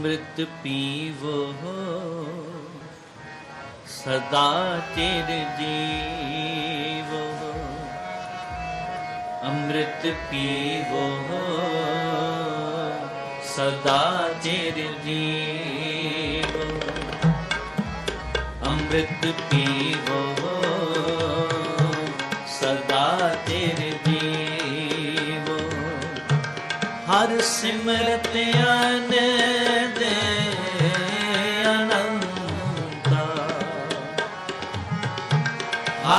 ਅੰਮ੍ਰਿਤ ਪੀਵੋ। ਸਦਾ ਚਿਰ ਜੀਵੋ। ਅੰਮ੍ਰਿਤ ਪੀਵੋ। ਸਦਾ ਚਿਰ ਜੀਵੋ। ਅੰਮ੍ਰਿਤ ਪੀਵੋ। ਸਦਾ ਚਿਰ ਜੀਵੋ। ਹਰ ਸਿਮਰਤਿਆ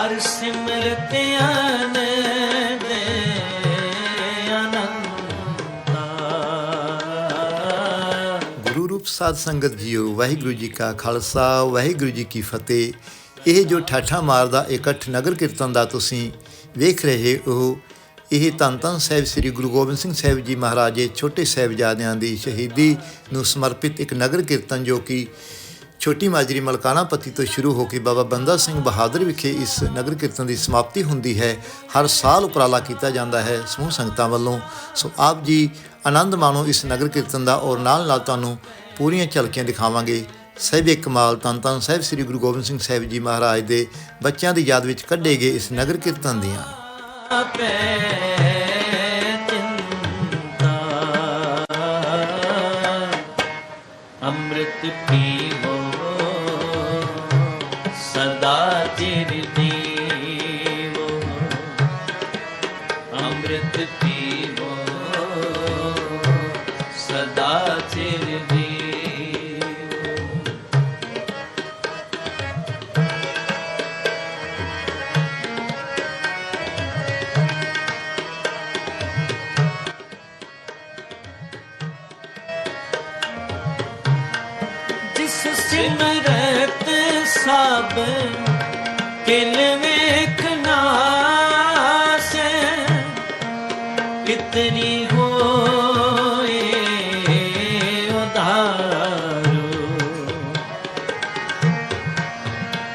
ਹਰ ਸਿਮਰਤ ਆਨੰਦ ਅਨੰਤਾ ਗੁਰੂ ਰੂਪ ਸਾਧ ਸੰਗਤ ਜੀਓ, ਵਾਹਿਗੁਰੂ ਜੀ ਕਾ ਖਾਲਸਾ, ਵਾਹਿਗੁਰੂ ਜੀ ਕੀ ਫਤਿਹ। ਇਹ ਜੋ ਠਾਠਾ ਮਾਰਦਾ, ਇਕੱਠ ਨਗਰ ਕੀਰਤਨ ਦਾ ਤੁਸੀਂ ਵੇਖ ਰਹੇ ਹੋ, ਇਹ ਧੰਨ ਧੰਨ ਸਾਹਿਬ ਸ੍ਰੀ ਗੁਰੂ ਗੋਬਿੰਦ ਸਿੰਘ ਸਾਹਿਬ ਜੀ ਮਹਾਰਾਜੇ ਛੋਟੇ ਸਾਹਿਬਜ਼ਾਦਿਆਂ ਦੀ ਸ਼ਹੀਦੀ ਨੂੰ ਸਮਰਪਿਤ ਇੱਕ ਨਗਰ ਕੀਰਤਨ ਜੋ ਕਿ ਛੋਟੀ ਮਾਜਰੀ ਮਲਕਾਨਾ ਪੱਤੀ ਤੋਂ ਸ਼ੁਰੂ ਹੋ ਕੇ ਬਾਬਾ ਬੰਦਾ ਸਿੰਘ ਬਹਾਦਰ ਵਿਖੇ ਇਸ ਨਗਰ ਕੀਰਤਨ ਦੀ ਸਮਾਪਤੀ ਹੁੰਦੀ ਹੈ। ਹਰ ਸਾਲ ਉਪਰਾਲਾ ਕੀਤਾ ਜਾਂਦਾ ਹੈ ਸਮੂਹ ਸੰਗਤਾਂ ਵੱਲੋਂ। ਸੋ ਆਪ ਜੀ ਆਨੰਦ ਮਾਣੋ ਇਸ ਨਗਰ ਕੀਰਤਨ ਦਾ ਔਰ ਨਾਲ ਨਾਲ ਤੁਹਾਨੂੰ ਪੂਰੀਆਂ ਝਲਕੀਆਂ ਦਿਖਾਵਾਂਗੇ। ਸਹਿਬੇ ਕਮਾਲ ਤਨ ਤਨ ਸਾਹਿਬ ਸ੍ਰੀ ਗੁਰੂ ਗੋਬਿੰਦ ਸਿੰਘ ਸਾਹਿਬ ਜੀ ਮਹਾਰਾਜ ਦੇ ਬੱਚਿਆਂ ਦੀ ਯਾਦ ਵਿੱਚ ਕੱਢੇ ਗਏ ਇਸ ਨਗਰ ਕੀਰਤਨ ਦੀਆਂ। ਆਪੇ ਅੰਮ੍ਰਿਤ ਪੀਵੋ। ਸਿਮਰਤ ਸਭ ਕਿਲ ਵੇਖਣਾ ਸੇ। ਕਿਤਨੀ ਹੋਏ ਉਧਾਰੂ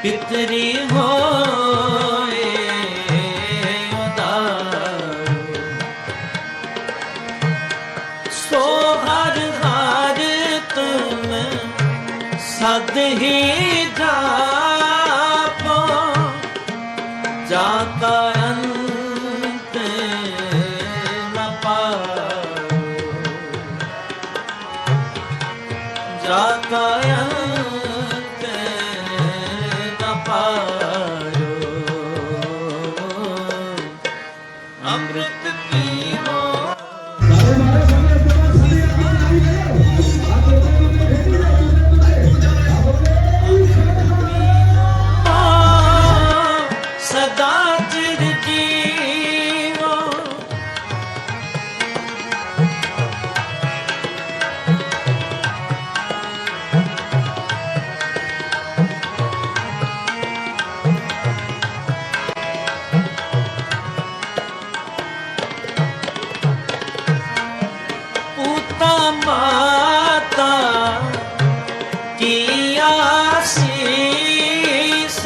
ਕਿਤਨੀ ਹੋਏ ਸਦ ਹੀ ਜਾਪੋ ਜਾ ਅੰਤ ਨ ਪਾਓ। ਜਾ ਅੰਤ ਕੀ ਆਸੀਸ?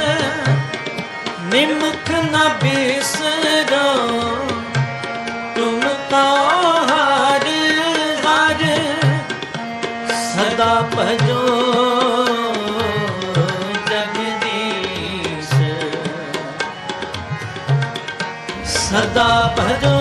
ਨਿਮਕ ਨ ਬਿਸਰੋ। ਤੁਮ ਕਾ ਹਰ ਹਰ ਸਦਾ ਭਜੋ। ਜਗਦੀਸ਼। ਸਦਾ ਭਜੋ।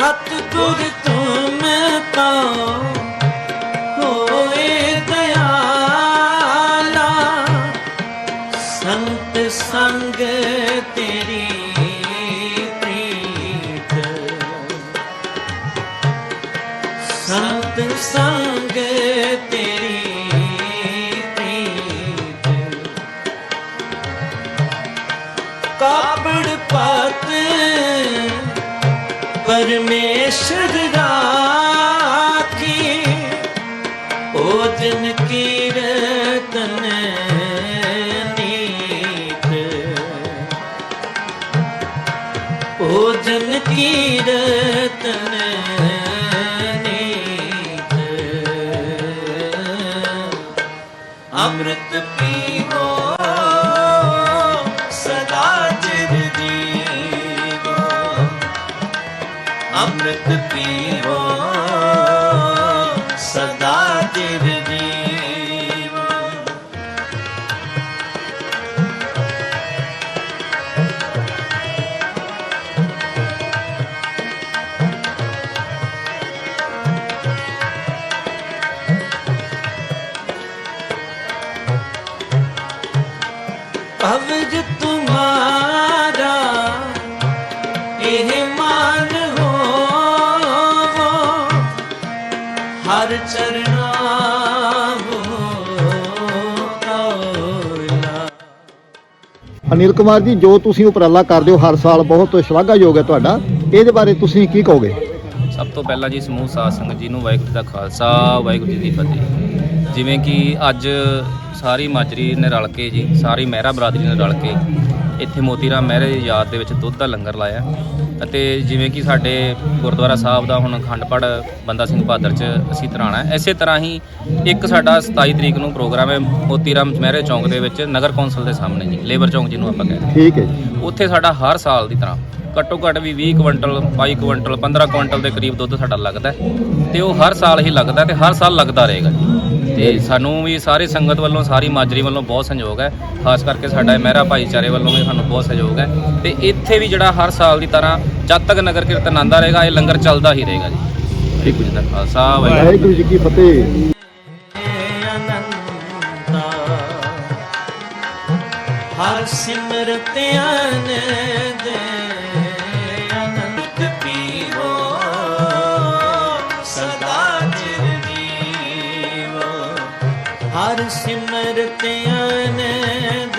ਸਤਿਗੁਰ ਤੁਮ ਕੋ ਹੋਏ ਦਇਆਲਾ। ਸੰਤ ਸੰਗ ਤੇਰੀ ਪ੍ਰੀਤ। ਸੰਤ ਸੰਗ ਪਰਮੇਸ਼ਰ ਰਾਖੀ ਭੋਜਨ ਕੀਰਤਨ ਨੀਤ ਭੋਜਨ ਕੀਰਤਨ ਨੀਤ ਅੰਮ੍ਰਿਤ ਪੀਵੋ ਅੰਮ੍ਰਿਤ ਪੀਵੋ ਹਰ ਚਰਨਾ ਹੋਲਾ ਅਨਿਲ ਕੁਮਾਰ ਜੀ ਜੋ ਤੁਸੀਂ ਉਪਰਾਲਾ ਕਰਦੇ ਹੋ ਹਰ ਸਾਲ ਬਹੁਤ ਸ਼ਲਾਘਾਯੋਗ ਹੈ ਤੁਹਾਡਾ। ਇਹਦੇ ਬਾਰੇ ਤੁਸੀਂ ਕੀ ਕਹੋਗੇ? ਸਭ ਤੋਂ ਪਹਿਲਾਂ ਜੀ ਸਮੂਹ ਸਾਧ ਸੰਗਤ ਜੀ ਨੂੰ ਵਾਹਿਗੁਰੂ ਜੀ ਦਾ ਖਾਲਸਾ ਵਾਹਿਗੁਰੂ ਜੀ ਦੀ ਫਤਿਹ। ਜਿਵੇਂ ਕਿ ਅੱਜ ਸਾਰੀ ਮਾਜਰੀ ਨੇ ਰਲ ਕੇ ਜੀ ਸਾਰੀ ਮਹਿਰਾ ਬਰਾਦਰੀ ਨੇ ਰਲ ਕੇ ਇੱਥੇ ਮੋਤੀ ਰਾਮ ਮਹਿਰੇ ਦੀ ਯਾਦ ਦੇ ਵਿੱਚ ਦੁੱਧ ਦਾ ਲੰਗਰ ਲਾਇਆ ਅਤੇ ਜਿਵੇਂ ਕਿ ਸਾਡੇ ਗੁਰਦੁਆਰਾ ਸਾਹਿਬ ਦਾ ਹੁਣ ਅਖੰਡ ਪਾਠ ਬੰਦਾ ਸਿੰਘ ਬਹਾਦਰ ਚ ਅਸੀਂ ਤਰਾਣਾ ਇਸੇ ਤਰ੍ਹਾਂ ਹੀ ਇੱਕ ਸਾਡਾ 27 ਤਰੀਕ ਨੂੰ ਪ੍ਰੋਗਰਾਮ ਹੈ ਮੋਤੀ ਰਾਮ ਮਹਿਰੇ ਚੌਂਕ ਦੇ ਵਿੱਚ ਨਗਰ ਕੌਂਸਲ ਦੇ ਸਾਹਮਣੇ ਜੀ ਲੇਬਰ ਚੌਂਕ ਜਿਹਨੂੰ ਆਪਾਂ ਕਹਿੰਦੇ ਠੀਕ ਹੈ ਜੀ। ਉੱਥੇ ਸਾਡਾ ਹਰ ਸਾਲ ਦੀ ਤਰ੍ਹਾਂ ਘੱਟੋ ਘੱਟ ਵੀ 20 ਕੁਇੰਟਲ 22 ਕੁਇੰਟਲ 15 ਕੁਇੰਟਲ ਦੇ ਕਰੀਬ ਦੁੱਧ ਸਾਡਾ ਲੱਗਦਾ ਹੈ ਤੇ ਉਹ ਹਰ ਸਾਲ ਹੀ ਲੱਗਦਾ ਤੇ ਹਰ ਸਾਲ ਲੱਗਦਾ ਰਹੇਗਾ ਜੀ। ਤੇ ਸਾਨੂੰ ਵੀ ਸਾਰੇ ਸੰਗਤ ਵੱਲੋਂ ਸਾਰੀ ਮਾਜਰੀ ਵੱਲੋਂ ਬਹੁਤ ਸਹਿਯੋਗ ਹੈ। ਖਾਸ ਕਰਕੇ ਸਾਡਾ ਇਹ ਮਹਿਰਾ ਭਾਈਚਾਰੇ ਵੱਲੋਂ ਵੀ ਸਾਨੂੰ ਬਹੁਤ ਸਹਿਯੋਗ ਹੈ। ਤੇ ਇੱਥੇ ਵੀ ਜਿਹੜਾ ਹਰ ਸਾਲ ਦੀ ਤਰ੍ਹਾਂ ਜਦ ਤੱਕ ਨਗਰ ਕੀਰਤਨ ਆਂਦਾ ਰਹੇਗਾ ਇਹ ਲੰਗਰ ਚੱਲਦਾ ਹੀ ਰਹੇਗਾ ਜੀ। ਵਾਹਿਗੁਰੂ ਜੀ ਦਾ ਖਾਲਸਾ ਵਾਹਿਗੁਰੂ। ਜੀ ਕੀ ਫਤਿਹ। ਹਰ ਸਿਮਰਤ ਆਨੰਦ ਅਨੰਤ ਹਰ ਸਿਮਰਤ ਅਨੰਦ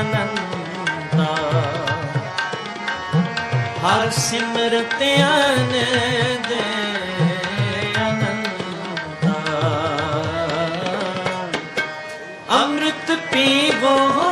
ਅਨੰਤਾ। ਹਰ ਸਿਮਰਤ ਆਨੰਦ ਅਨੰਤਾ। ਅੰਮ੍ਰਿਤ ਪੀਵੋ